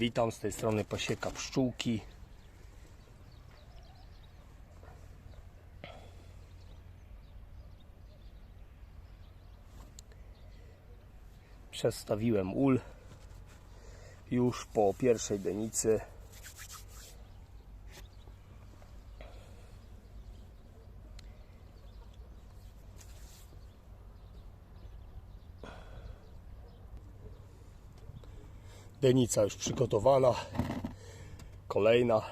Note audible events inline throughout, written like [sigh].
Witam z tej strony pasieka pszczółki. Przestawiłem ul już po pierwszej denicy. Denica już przygotowana. Kolejna.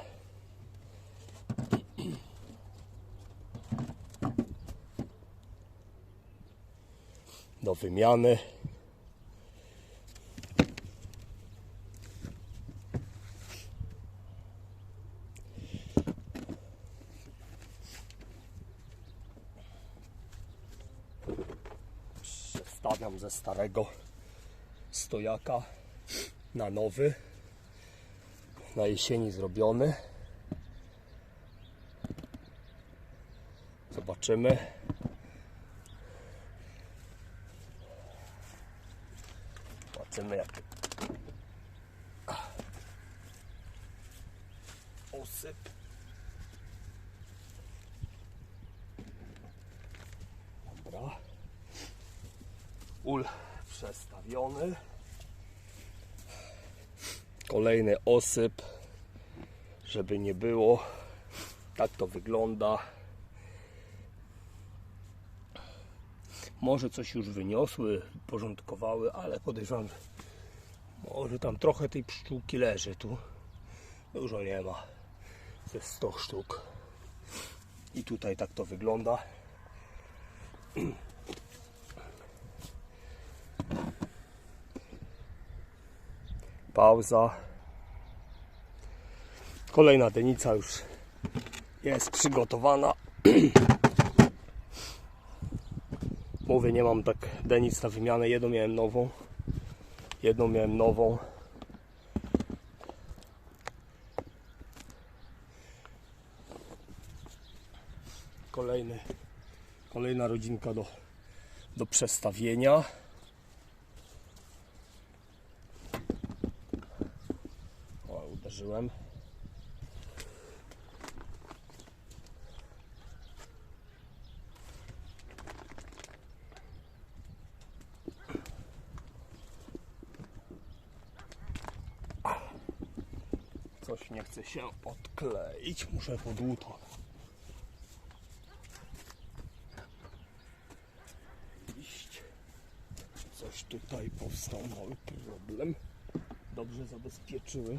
Do wymiany. Przestawiam ze starego stojaka na nowy. Na jesieni zrobiony. Zobaczymy. Zobaczymy jak osyp. Dobra. Ul przestawiony. Kolejny osyp, żeby nie było. Tak to wygląda. Może coś już wyniosły, porządkowały, ale podejrzewam, że może tam trochę tej pszczółki leży tu. Dużo nie ma. Ze 100 sztuk. I tutaj tak to wygląda. [clears throat] Pauza. Kolejna denica już jest przygotowana. [clears throat] Mówię, nie mam tak denic na wymianę. Jedną miałem nową. Jedną miałem nową. Kolejny, kolejna rodzinka do, do przestawienia. Coś nie chce się odkleić. Muszę pod dłuto. Iść. Coś tutaj powstał mały problem dobrze zabezpieczyły.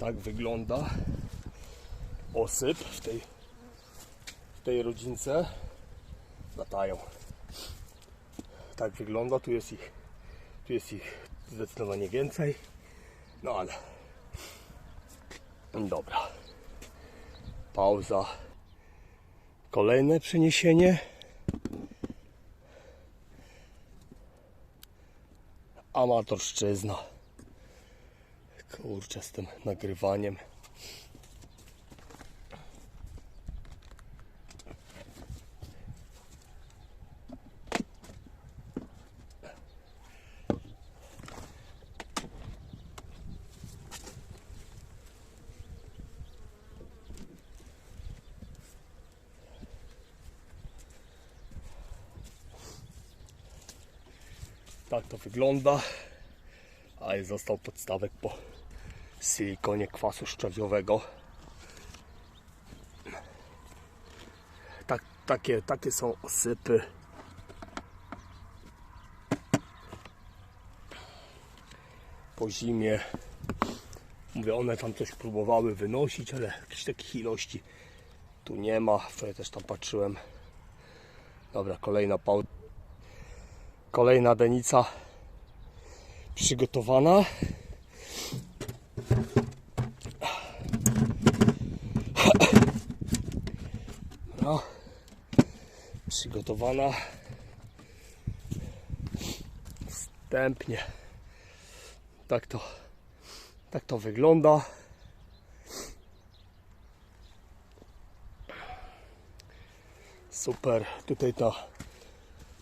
Tak wygląda osyp w tej, w tej rodzince. Latają. Tak wygląda. Tu jest ich, tu jest ich zdecydowanie więcej. No ale dobra. Pauza. Kolejne przeniesienie. Amatorszczyzna. Kurczę, z tym nagrywaniem. Tak to wygląda. A został podstawek po silikonie kwasu szczawiowego. Tak, takie, takie są osypy. Po zimie. Mówię, one tam coś próbowały wynosić, ale jakichś takich ilości tu nie ma. Wczoraj też tam patrzyłem. Dobra, kolejna pał. Kolejna denica przygotowana. No, przygotowana wstępnie. Tak to, tak to wygląda. Super. Tutaj ta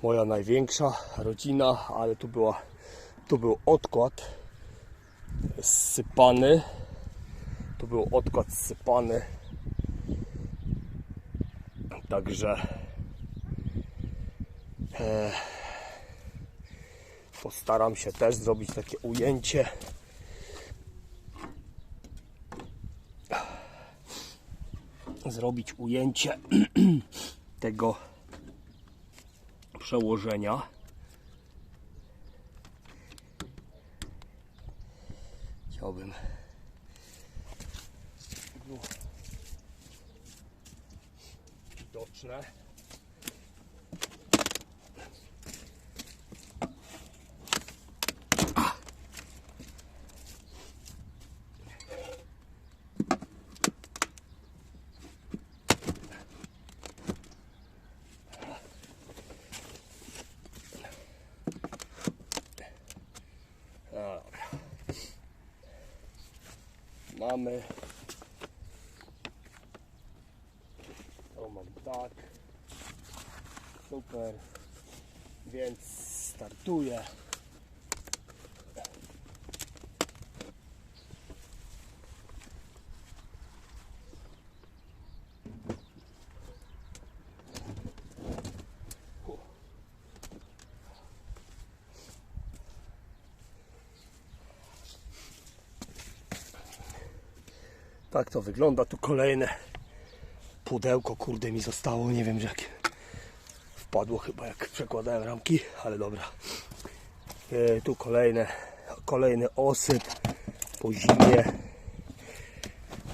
moja największa rodzina, ale tu była, tu był odkład zsypany. Tu był odkład zsypany. Także e, postaram się też zrobić takie ujęcie. Zrobić ujęcie [clears throat] tego przełożenia. Chciałbym widoczne. No dobra. Mamy. To mam tak. Super. Więc startuję. Tak to wygląda. Tu kolejne pudełko, kurde mi zostało. Nie wiem, że jak wpadło chyba jak przekładałem ramki, ale dobra. E, tu kolejne, kolejny osyp po zimie.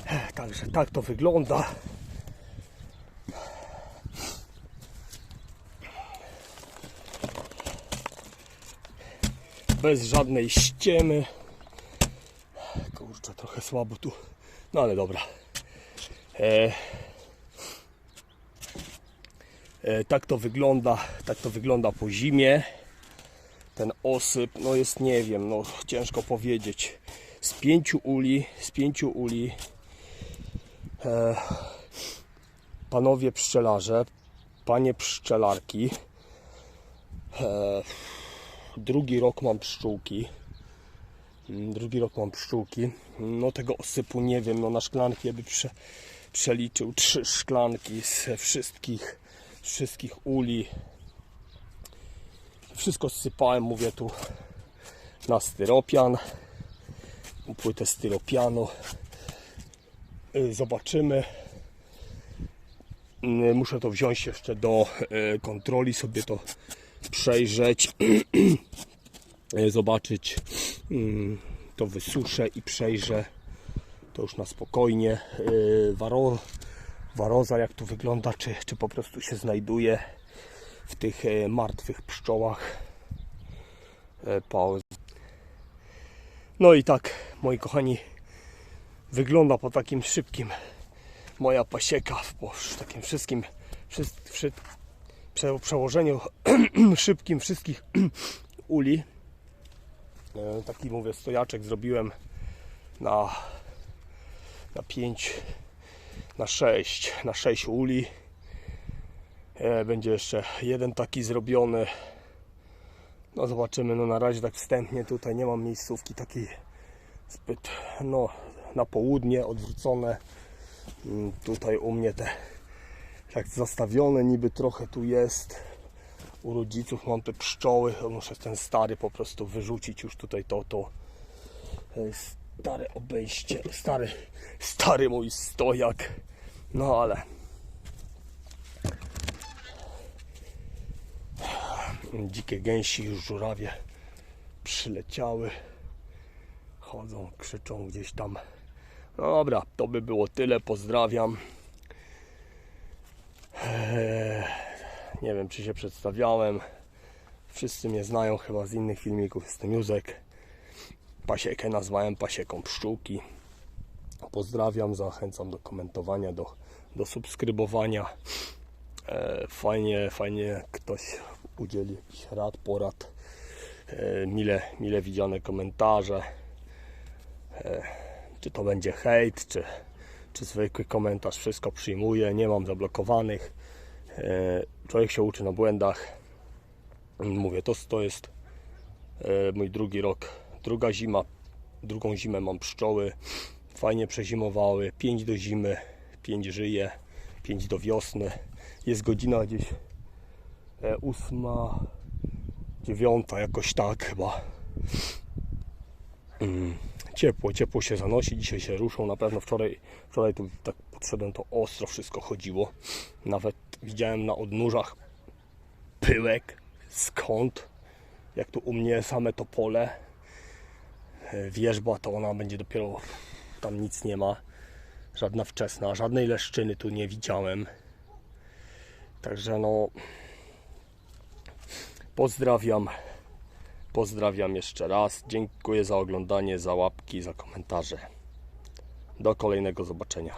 E, Także tak to wygląda. Bez żadnej ściemy. Kurczę, trochę słabo tu. No ale dobra. E, e, tak to wygląda, tak to wygląda po zimie. Ten osyp, no jest nie wiem, no ciężko powiedzieć. Z pięciu uli, z pięciu uli e, panowie pszczelarze, panie pszczelarki. E, drugi rok mam pszczółki. Mm, Drugi rok mam pszczółki. No tego osypu nie wiem, no na szklanki by prze, przeliczył trzy szklanki ze wszystkich, wszystkich uli. Wszystko zsypałem, mówię tu na styropian. Płytę styropianu. Y, Zobaczymy. Y, Muszę to wziąć jeszcze do y, kontroli, sobie to przejrzeć. e, [clears throat] zobaczyć. Mm, To wysuszę i przejrzę. To już na spokojnie. E, Waro, waroza jak tu wygląda, czy, czy po prostu się znajduje w tych e, martwych pszczołach. E, Pauz. No i tak, moi kochani, wygląda po takim szybkim moja pasieka, po takim wszystkim, wszyst, wszy- prze, przełożeniu [clears throat] szybkim wszystkich [clears throat] uli. E, Taki mówię stojaczek zrobiłem na na 5 na 6 na 6 uli. E, Będzie jeszcze jeden taki zrobiony. No zobaczymy, no na razie tak wstępnie tutaj nie mam miejscówki takiej zbyt no na południe odwrócone. Mm, Tutaj u mnie te tak zastawione niby trochę tu jest u rodziców mam te pszczoły, muszę ten stary po prostu wyrzucić już tutaj to, to e, stare obejście, stary, stary mój stojak, no ale dzikie gęsi już żurawie przyleciały, chodzą, krzyczą gdzieś tam. Dobra, to by było tyle, pozdrawiam. Eee, nie wiem, czy się przedstawiałem. Wszyscy mnie znają chyba z innych filmików. Jestem Józek. pasiekę nazwałem pasieką pszczółki. Pozdrawiam, zachęcam do komentowania, do, do subskrybowania. E, fajnie, fajnie ktoś udzieli jakichś rad, porad. E, mile, mile widziane komentarze. E, czy to będzie hejt, czy, czy zwykły komentarz, wszystko przyjmuję, nie mam zablokowanych. E, człowiek się uczy na błędach. Mówię, to, to jest e, mój drugi rok, druga zima, drugą zimę mam pszczoły. Fajnie przezimowały, 5 do zimy, 5 żyje, 5 do wiosny. Jest godzina gdzieś e, ósma, dziewiąta, jakoś tak chyba. Mm, ciepło, ciepło się zanosi, dzisiaj się ruszą. Na pewno wczoraj, wczoraj tu tak podszedłem, to ostro wszystko chodziło. Nawet widziałem na odnóżach pyłek, skąd, jak tu u mnie same to pole. Wierzba to ona będzie dopiero, tam nic nie ma. Żadna wczesna, żadnej leszczyny tu nie widziałem. Także no, pozdrawiam. Pozdrawiam jeszcze raz. Dziękuję za oglądanie, za łapki, za komentarze. Do kolejnego zobaczenia.